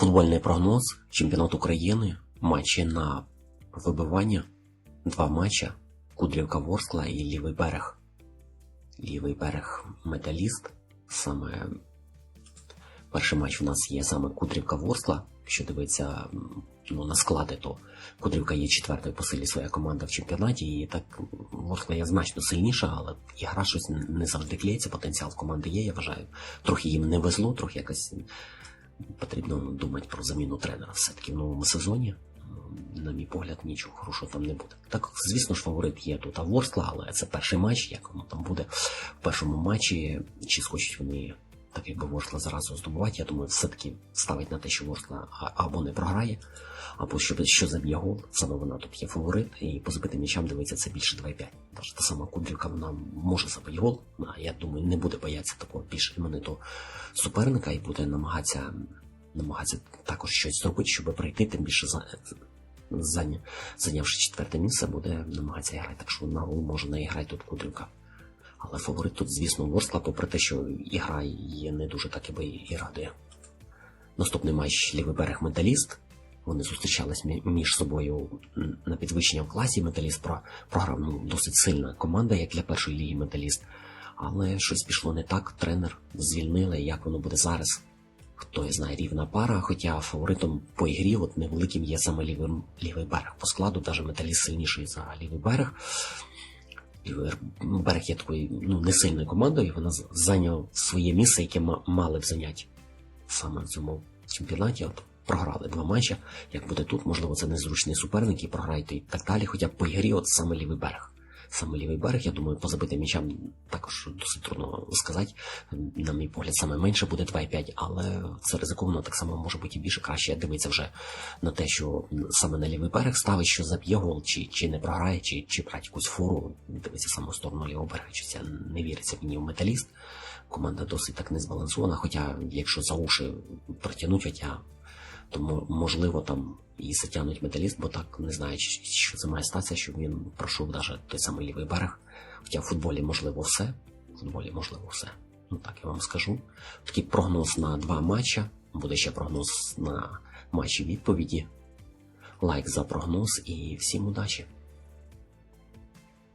Футбольний прогноз, чемпіонат України, матчі на вибивання, два матча, Кудрівка Ворскла і лівий берег. Лівий берег Металіст. Саме перший матч у нас є саме Кудрівка Ворскла. Якщо дивитися ну, на склади, то Кудрівка є четвертою по силі своя команда в чемпіонаті, і так Ворскла є значно сильніша, але і гра щось не завжди клеїться, потенціал команди є, я вважаю. Трохи їм не везло, трохи якось потрібно думати про заміну тренера все-таки в новому сезоні. На мій погляд, нічого хорошого там не буде. Так, звісно ж, фаворит є тут Аворскла, але це перший матч, як воно там буде в першому матчі, чи схочуть вони, так якби Ворскла зразу здобувати, я думаю, все-таки ставить на те, що Ворскла або не програє, або що, що заб'є гол. Саме вона тут є фаворит, і по забитим м'ячам дивиться це більше 2,5. Тож та сама Кудрівка вона може забити гол, а я думаю, не буде боятися такого більш іменитого суперника і буде намагатися, намагатися також щось зробити, щоб прийти, тим більше за, зайнявши четверте місце, буде намагатися грати. Так що на гол може не грати тут Кудрівка. Але фаворит тут, звісно, Ворскла, попри те, що ігра є не дуже так і і радує. Наступний матч Лівий берег Металіст. Вони зустрічались між собою на підвищення в класі. Металіст програв ну, досить сильна команда, як для першої ліги Металіст. Але щось пішло не так. Тренер звільнили. Як воно буде зараз? Хто знає, рівна пара. Хоча фаворитом по ігрі, от невеликим є саме лівий, лівий берег. По складу, навіть металіст сильніший за лівий берег. Лівий берег є такою ну, не сильною командою, вона зайняла своє місце, яке ма- мали б зайняти саме в цьому чемпіонаті. От програли два матчі. Як буде тут, можливо, це незручний суперник і програєте і так далі. Хоча по ігрі, от саме лівий берег. Саме лівий берег, я думаю, по забитим м'ячам також досить трудно сказати. На мій погляд, саме менше буде 2,5, але це ризиковано так само може бути і більше краще. Дивиться вже на те, що саме на лівий берег ставить, що заб'є гол, чи, чи не програє, чи, чи брать якусь фору. Дивиться саме сторону лівого берега, чи це не віриться мені в металіст. Команда досить так не збалансована, хоча якщо за уші притягнуть, хоча то мо- можливо там і затягнуть металіст, бо так не знаю, що це має статися, щоб він пройшов навіть той самий лівий берег. Хоча в футболі можливо все. В футболі можливо все. Ну так я вам скажу. Такий прогноз на два матча. Буде ще прогноз на матчі відповіді. Лайк за прогноз і всім удачі!